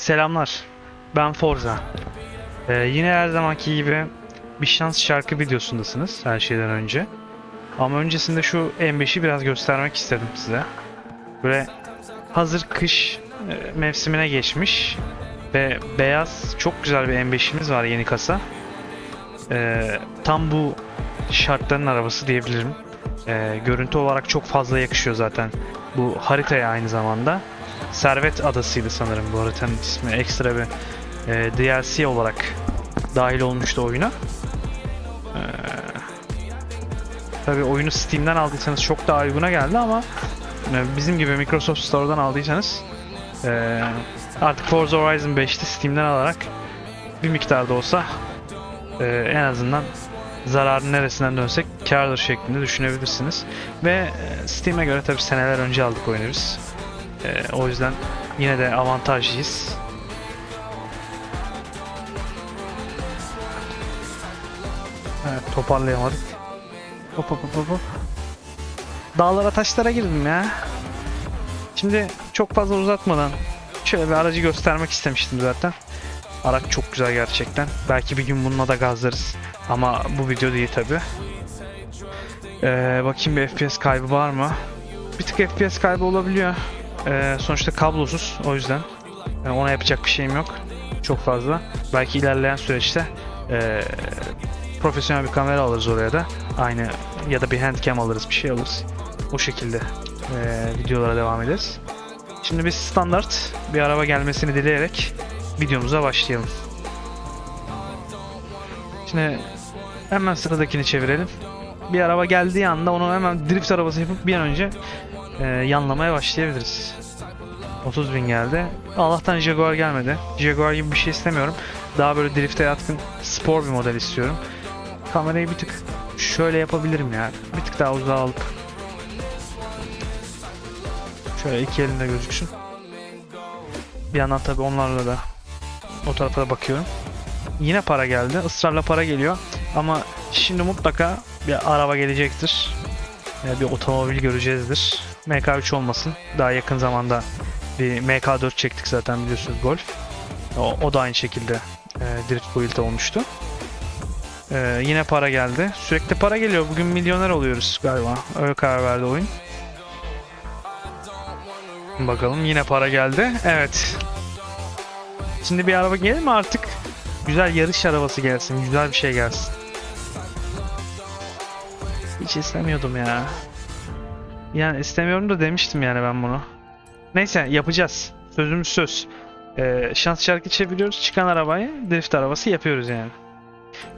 Selamlar. Ben Forza. Ee, yine her zamanki gibi bir şans şarkı videosundasınız her şeyden önce. Ama öncesinde şu M5'i biraz göstermek istedim size. Böyle hazır kış e, mevsimine geçmiş ve beyaz çok güzel bir M5'imiz var yeni kasa. Ee, tam bu şartların arabası diyebilirim. Ee, görüntü olarak çok fazla yakışıyor zaten bu haritaya aynı zamanda. Servet Adası'ydı sanırım bu haritanın ismi. Ekstra bir e, DLC olarak dahil olmuştu oyuna. Ee, tabii oyunu Steam'den aldıysanız çok daha uyguna geldi ama e, bizim gibi Microsoft Store'dan aldıysanız e, artık Forza Horizon 5'te Steam'den alarak bir miktar da olsa e, en azından zararın neresinden dönsek kârdır şeklinde düşünebilirsiniz. Ve e, Steam'e göre tabii seneler önce aldık oyunu biz. E, o yüzden yine de avantajlıyız. Evet toparlayamadık. Hop hop hop hop. Dağlara taşlara girdim ya. Şimdi çok fazla uzatmadan şöyle bir aracı göstermek istemiştim zaten. Araç çok güzel gerçekten. Belki bir gün bununla da gazlarız. Ama bu video değil tabi. Ee, bakayım bir FPS kaybı var mı? Bir tık FPS kaybı olabiliyor. Ee, sonuçta kablosuz o yüzden. Yani ona yapacak bir şeyim yok. Çok fazla. Belki ilerleyen süreçte ee, profesyonel bir kamera alırız oraya da. Aynı ya da bir handcam alırız bir şey alırız. O şekilde ee, videolara devam ederiz. Şimdi biz standart bir araba gelmesini dileyerek videomuza başlayalım. Şimdi hemen sıradakini çevirelim. Bir araba geldiği anda onu hemen drift arabası yapıp bir an önce e, yanlamaya başlayabiliriz. 30 bin geldi. Allah'tan Jaguar gelmedi. Jaguar gibi bir şey istemiyorum. Daha böyle drifte yatkın spor bir model istiyorum. Kamerayı bir tık şöyle yapabilirim ya. Bir tık daha uzağa alıp. Şöyle iki elimde gözüksün. Bir yandan tabii onlarla da o tarafa da bakıyorum. Yine para geldi. Israrla para geliyor. Ama şimdi mutlaka bir araba gelecektir. Yani bir otomobil göreceğizdir. MK3 olmasın. Daha yakın zamanda bir MK4 çektik zaten biliyorsunuz Golf. O, o da aynı şekilde e, drift build olmuştu. E, yine para geldi. Sürekli para geliyor. Bugün milyoner oluyoruz galiba. Öyle karar verdi oyun. Bakalım yine para geldi. Evet. Şimdi bir araba gelir mi artık? Güzel yarış arabası gelsin. Güzel bir şey gelsin. Hiç istemiyordum ya. Yani istemiyorum da demiştim yani ben bunu. Neyse yapacağız. Sözümüz söz. Ee, şans şarkı çeviriyoruz. Çıkan arabayı drift arabası yapıyoruz yani.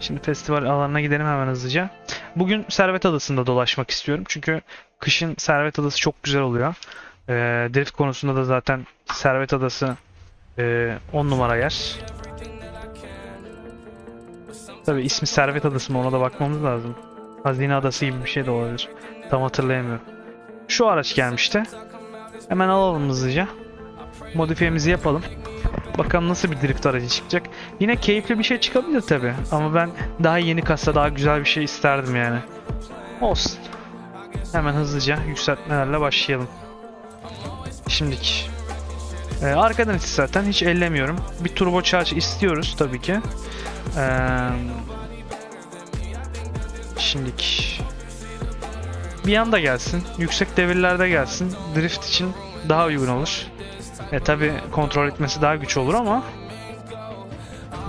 Şimdi festival alanına gidelim hemen hızlıca. Bugün Servet Adası'nda dolaşmak istiyorum. Çünkü kışın Servet Adası çok güzel oluyor. Ee, drift konusunda da zaten Servet Adası 10 numara yer. Tabi ismi Servet Adası mı ona da bakmamız lazım. Hazine Adası gibi bir şey de olabilir. Tam hatırlayamıyorum. Şu araç gelmişti. Hemen alalım hızlıca. Modifiyemizi yapalım. Bakalım nasıl bir drift aracı çıkacak. Yine keyifli bir şey çıkabilir tabi. Ama ben daha yeni kasa daha güzel bir şey isterdim yani. Olsun. Hemen hızlıca yükseltmelerle başlayalım. Şimdiki. Ee, arkadan itiş zaten hiç ellemiyorum. Bir turbo charge istiyoruz tabii ki. Ee, şimdiki. Bir anda gelsin. Yüksek devirlerde gelsin. Drift için daha uygun olur. E tabi kontrol etmesi daha güç olur ama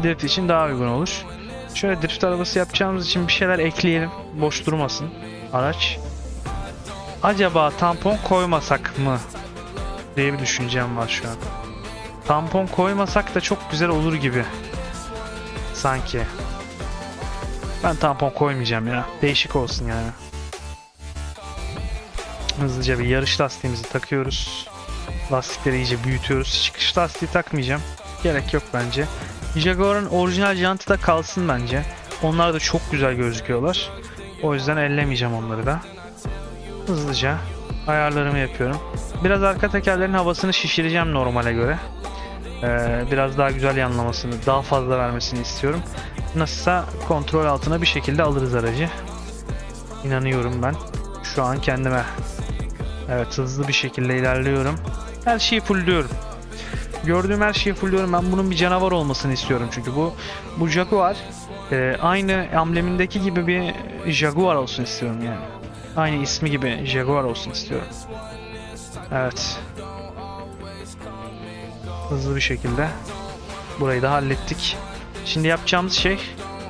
drift için daha uygun olur. Şöyle drift arabası yapacağımız için bir şeyler ekleyelim. Boş durmasın araç. Acaba tampon koymasak mı diye bir düşüncem var şu an. Tampon koymasak da çok güzel olur gibi. Sanki. Ben tampon koymayacağım ya. Değişik olsun yani. Hızlıca bir yarış lastiğimizi takıyoruz. Lastikleri iyice büyütüyoruz. Çıkış lastiği takmayacağım. Gerek yok bence. Jaguar'ın orijinal jantı da kalsın bence. Onlar da çok güzel gözüküyorlar. O yüzden ellemeyeceğim onları da. Hızlıca ayarlarımı yapıyorum. Biraz arka tekerlerin havasını şişireceğim normale göre. Ee, biraz daha güzel yanlamasını, daha fazla vermesini istiyorum. Nasılsa kontrol altına bir şekilde alırız aracı. İnanıyorum ben. Şu an kendime. Evet hızlı bir şekilde ilerliyorum. Her şeyi fullliyorum. Gördüğüm her şeyi fulluyorum. Ben bunun bir canavar olmasını istiyorum çünkü bu bu Jaguar e, aynı amblemindeki gibi bir Jaguar olsun istiyorum yani. Aynı ismi gibi Jaguar olsun istiyorum. Evet. Hızlı bir şekilde burayı da hallettik. Şimdi yapacağımız şey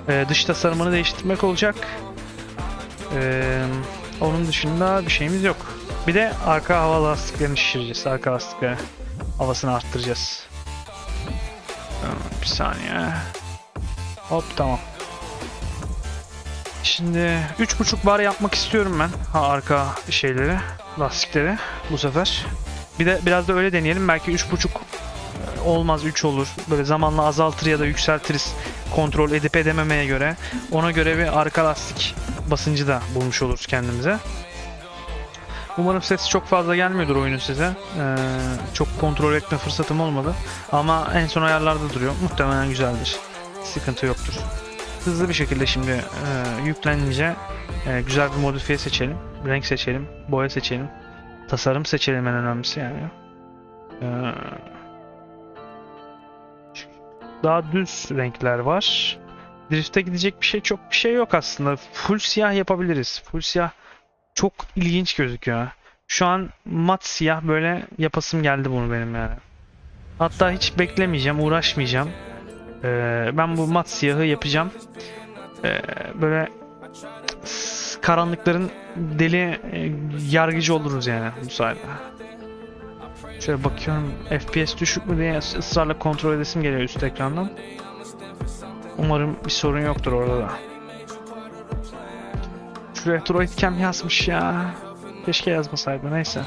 e, dış tasarımını değiştirmek olacak. E, onun dışında bir şeyimiz yok. Bir de arka hava lastiklerini şişireceğiz. Arka lastikleri havasını arttıracağız. Bir saniye. Hop tamam. Şimdi 3.5 bar yapmak istiyorum ben. Ha arka şeyleri, lastikleri bu sefer. Bir de biraz da öyle deneyelim. Belki 3.5 olmaz 3 olur. Böyle zamanla azaltır ya da yükseltiriz. Kontrol edip edememeye göre. Ona göre bir arka lastik basıncı da bulmuş oluruz kendimize. Umarım ses çok fazla gelmiyordur oyunun size. Ee, çok kontrol etme fırsatım olmadı. Ama en son ayarlarda duruyor. Muhtemelen güzeldir. Sıkıntı yoktur. Hızlı bir şekilde şimdi e, yüklenince e, güzel bir modifiye seçelim. Renk seçelim. Boya seçelim. Tasarım seçelim en önemlisi yani. Ee, daha düz renkler var. Drift'e gidecek bir şey çok bir şey yok aslında. Full siyah yapabiliriz. Full siyah çok ilginç gözüküyor. Şu an mat siyah böyle yapasım geldi bunu benim yani. Hatta hiç beklemeyeceğim, uğraşmayacağım. Ee, ben bu mat siyahı yapacağım. Ee, böyle karanlıkların deli e, yargıcı oluruz yani bu sayede. Şöyle bakıyorum FPS düşük mü diye ısrarla kontrol edesim geliyor üst ekrandan. Umarım bir sorun yoktur orada da. Şu Retroid Cam yazmış ya. Keşke yazmasaydı neyse.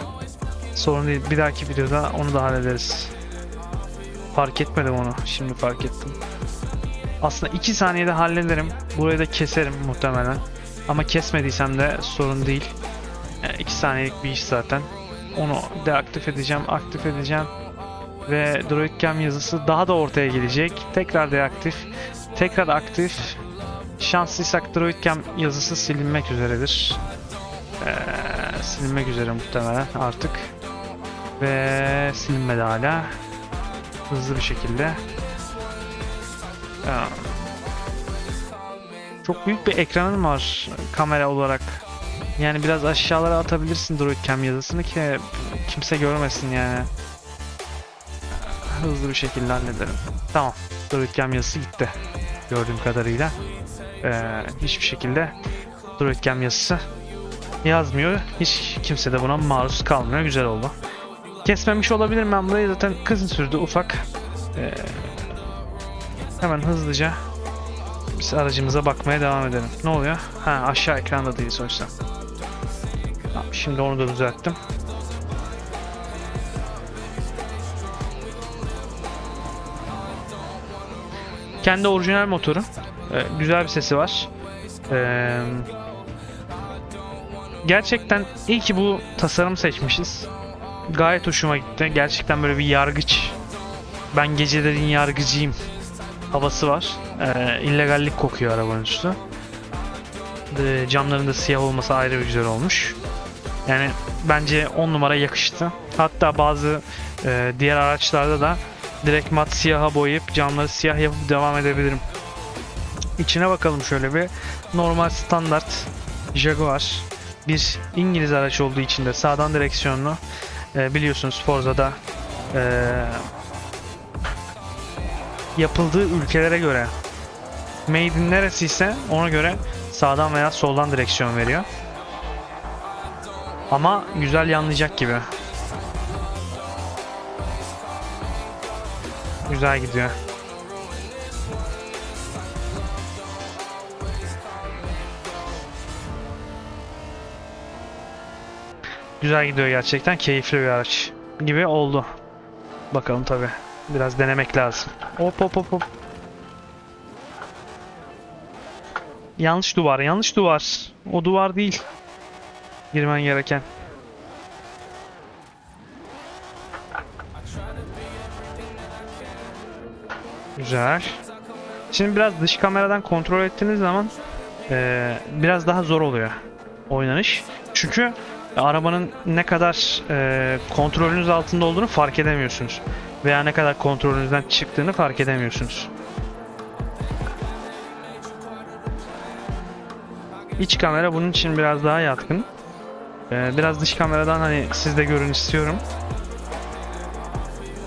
Sorun değil. Bir dahaki videoda onu da hallederiz. Fark etmedim onu. Şimdi fark ettim. Aslında 2 saniyede hallederim. Burayı da keserim muhtemelen. Ama kesmediysem de sorun değil. 2 saniyelik bir iş zaten. Onu deaktif edeceğim, aktif edeceğim. Ve Droid Cam yazısı daha da ortaya gelecek. Tekrar deaktif, tekrar aktif. Şanslıysak Droid Cam yazısı silinmek üzeredir. Ee, silinmek üzere muhtemelen artık. Ve silinmedi hala. Hızlı bir şekilde. Ya. Çok büyük bir ekranın var kamera olarak. Yani biraz aşağılara atabilirsin Droid Cam yazısını ki kimse görmesin yani. Hızlı bir şekilde halledelim. Tamam. Droid Cam yazısı gitti. Gördüğüm kadarıyla. Ee, hiçbir şekilde Droid Cam yazısı yazmıyor. Hiç kimse de buna maruz kalmıyor. Güzel oldu. Kesmemiş olabilirim ben burayı zaten kızın sürdü ufak. Ee, hemen hızlıca biz aracımıza bakmaya devam edelim. Ne oluyor? Ha aşağı ekranda değil sonuçta. Tamam, şimdi onu da düzelttim. Kendi orijinal motoru. Ee, güzel bir sesi var. Ee, gerçekten iyi ki bu tasarım seçmişiz. Gayet hoşuma gitti. Gerçekten böyle bir yargıç. Ben gecelerin yargıcıyım havası var. Ee, illegallik kokuyor arabanın üstü. Ee, camların da siyah olması ayrı bir güzel olmuş. Yani bence 10 numara yakıştı. Hatta bazı e, diğer araçlarda da direkt mat siyaha boyayıp camları siyah yapıp devam edebilirim. İçine bakalım şöyle bir. Normal standart Jaguar. Bir İngiliz araç olduğu için de sağdan direksiyonlu. Ee, biliyorsunuz Forza'da ee, yapıldığı ülkelere göre made in neresiyse ona göre sağdan veya soldan direksiyon veriyor. Ama güzel yanlayacak gibi. Güzel gidiyor. Güzel gidiyor gerçekten. Keyifli bir araç gibi oldu. Bakalım tabi. Biraz denemek lazım. Hop hop hop hop. Yanlış duvar, yanlış duvar. O duvar değil. Girmen gereken. Güzel. Şimdi biraz dış kameradan kontrol ettiğiniz zaman eee, biraz daha zor oluyor oynanış. Çünkü arabanın ne kadar eee, kontrolünüz altında olduğunu fark edemiyorsunuz. veya ne kadar kontrolünüzden çıktığını fark edemiyorsunuz. İç kamera bunun için biraz daha yatkın. Ee, biraz dış kameradan hani siz de görün istiyorum.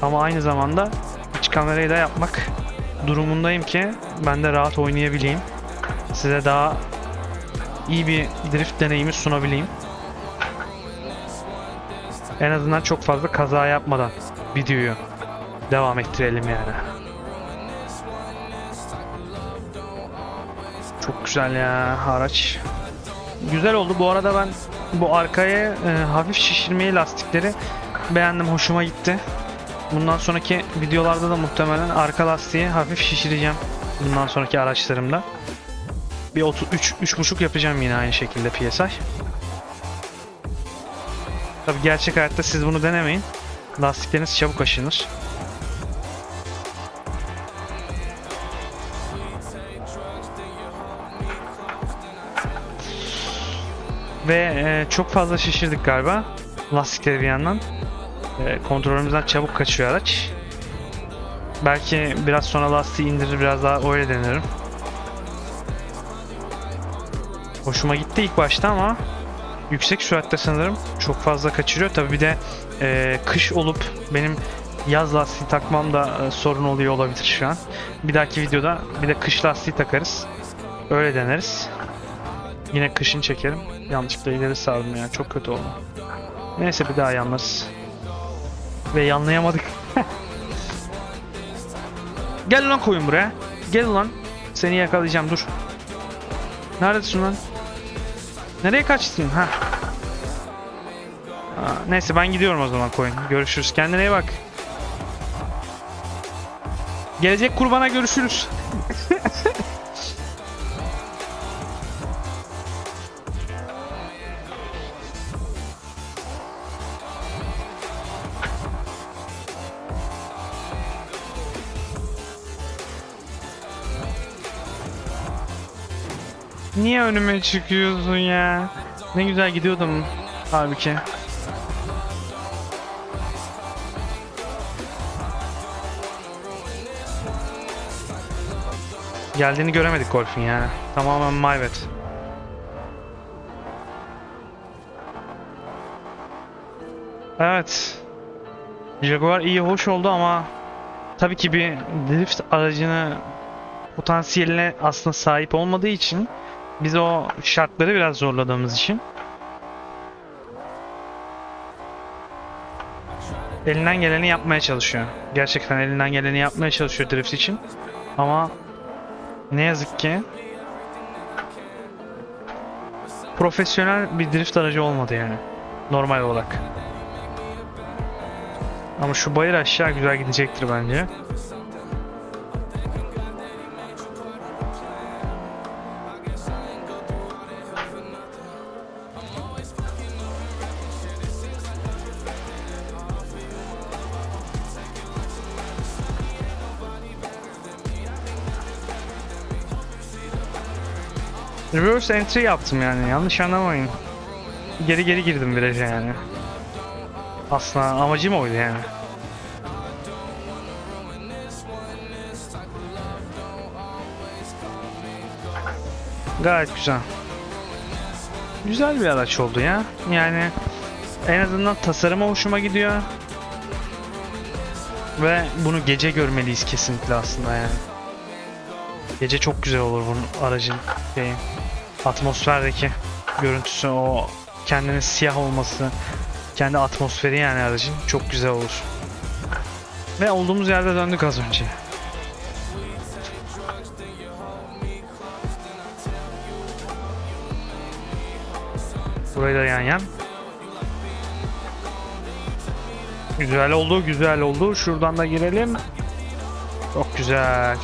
Ama aynı zamanda iç kamerayı da yapmak durumundayım ki ben de rahat oynayabileyim. Size daha iyi bir drift deneyimi sunabileyim. En azından çok fazla kaza yapmadan videoyu devam ettirelim yani. Çok güzel ya araç. Güzel oldu. Bu arada ben bu arkaya e, hafif şişirmeyi lastikleri beğendim. Hoşuma gitti. Bundan sonraki videolarda da muhtemelen arka lastiği hafif şişireceğim. Bundan sonraki araçlarımda. Bir 33 3.5 yapacağım yine aynı şekilde PSI. Tabi gerçek hayatta siz bunu denemeyin. Lastikleriniz çabuk aşınır. Ve e, çok fazla şişirdik galiba. Lastikleri bir yandan. E, kontrolümüzden çabuk kaçıyor araç. Belki biraz sonra lastiği indirir biraz daha öyle denerim. Hoşuma gitti ilk başta ama yüksek süratte sanırım çok fazla kaçırıyor. Tabi bir de e, kış olup benim yaz lastiği takmam da e, sorun oluyor olabilir şu an. Bir dahaki videoda bir de kış lastiği takarız. Öyle deneriz. Yine kışın çekerim. Yanlışlıkla ileri sardım ya. Çok kötü oldu. Neyse bir daha yanlarız. Ve yanlayamadık. Gel lan koyun buraya. Gel lan. Seni yakalayacağım dur. Neredesin lan? Nereye kaçtın? Ha. Neyse ben gidiyorum o zaman koyun. Görüşürüz. Kendine iyi bak. Gelecek kurbana görüşürüz. Niye önüme çıkıyorsun ya? Ne güzel gidiyordum halbuki. Geldiğini göremedik golfün yani. Tamamen mayvet. Evet. Jaguar iyi hoş oldu ama tabii ki bir drift aracını potansiyeline aslında sahip olmadığı için biz o şartları biraz zorladığımız için elinden geleni yapmaya çalışıyor. Gerçekten elinden geleni yapmaya çalışıyor drift için. Ama ne yazık ki profesyonel bir drift aracı olmadı yani. Normal olarak. Ama şu bayır aşağı güzel gidecektir bence. Reverse entry yaptım yani yanlış anlamayın. Geri geri girdim viraja yani. Aslında amacım oydu yani. Gayet güzel. Güzel bir araç oldu ya. Yani en azından tasarıma hoşuma gidiyor. Ve bunu gece görmeliyiz kesinlikle aslında yani. Gece çok güzel olur bunun aracın şeyi, atmosferdeki görüntüsü o kendinin siyah olması kendi atmosferi yani aracın çok güzel olur. Ve olduğumuz yerde döndük az önce. Burayı da yan yan. Güzel oldu, güzel oldu. Şuradan da girelim. Çok güzel.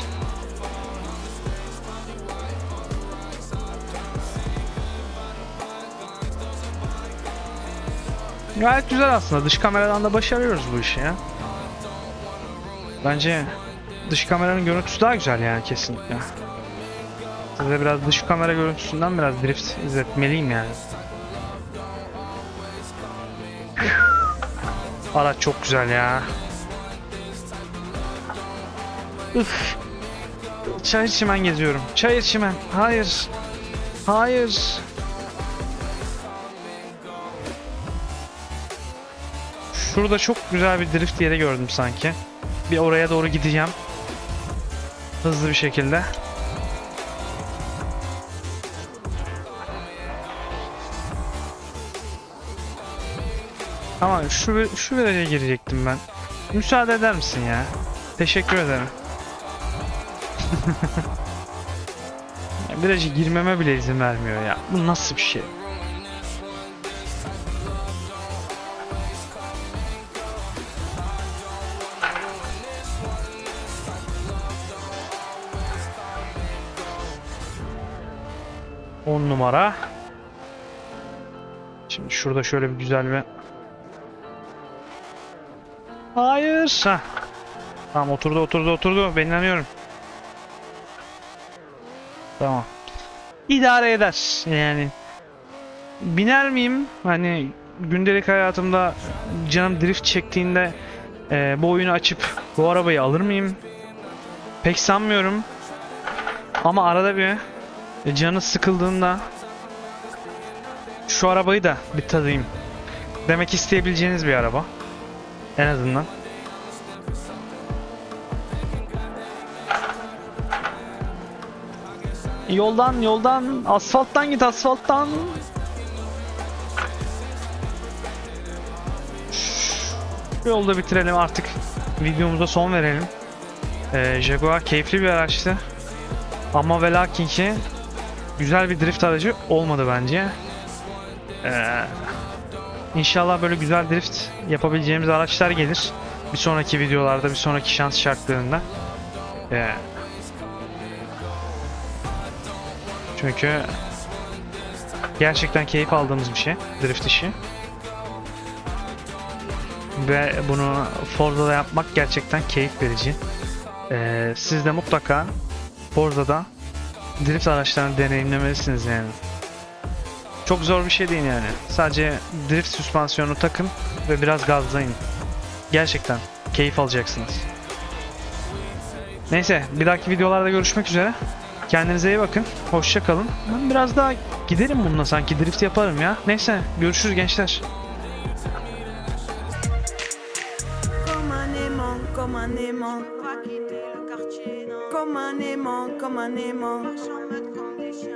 Gayet güzel aslında. Dış kameradan da başarıyoruz bu işi ya. Bence dış kameranın görüntüsü daha güzel yani kesinlikle. Size biraz dış kamera görüntüsünden biraz drift izletmeliyim yani. Araç çok güzel ya. Üf. Çayır çimen geziyorum. Çayır çimen. Hayır. Hayır. Şurada çok güzel bir drift yeri gördüm sanki. Bir oraya doğru gideceğim. Hızlı bir şekilde. Ama şu şu viraja girecektim ben. Müsaade eder misin ya? Teşekkür ederim. Ya Viraja girmeme bile izin vermiyor ya. Bu nasıl bir şey? On numara. Şimdi şurada şöyle bir güzel bir Hayır. Heh. Tamam oturdu oturdu oturdu. Ben inanıyorum. Tamam. İdare eder. Yani biner miyim? Hani gündelik hayatımda canım drift çektiğinde e, bu oyunu açıp bu arabayı alır mıyım? Pek sanmıyorum. Ama arada bir canı sıkıldığında şu arabayı da bir tadayım. Demek isteyebileceğiniz bir araba. En azından. Yoldan yoldan asfalttan git asfalttan. Şu yolda bitirelim artık videomuza son verelim. Ee, Jaguar keyifli bir araçtı. Ama ve lakin ki güzel bir drift aracı olmadı bence. Ee, İnşallah böyle güzel drift yapabileceğimiz araçlar gelir. Bir sonraki videolarda, bir sonraki şans şartlarında. Ee, çünkü gerçekten keyif aldığımız bir şey drift işi. Ve bunu Forza'da yapmak gerçekten keyif verici. Ee, siz de mutlaka Forza'da drift araçlarını deneyimlemelisiniz yani. Çok zor bir şey değil yani. Sadece drift süspansiyonu takın ve biraz gazlayın. Gerçekten keyif alacaksınız. Neyse bir dahaki videolarda görüşmek üzere. Kendinize iyi bakın. Hoşça kalın. Ben biraz daha giderim bununla sanki drift yaparım ya. Neyse görüşürüz gençler. Aimant, comme un aimant. Comme un aimant, comme un aimant.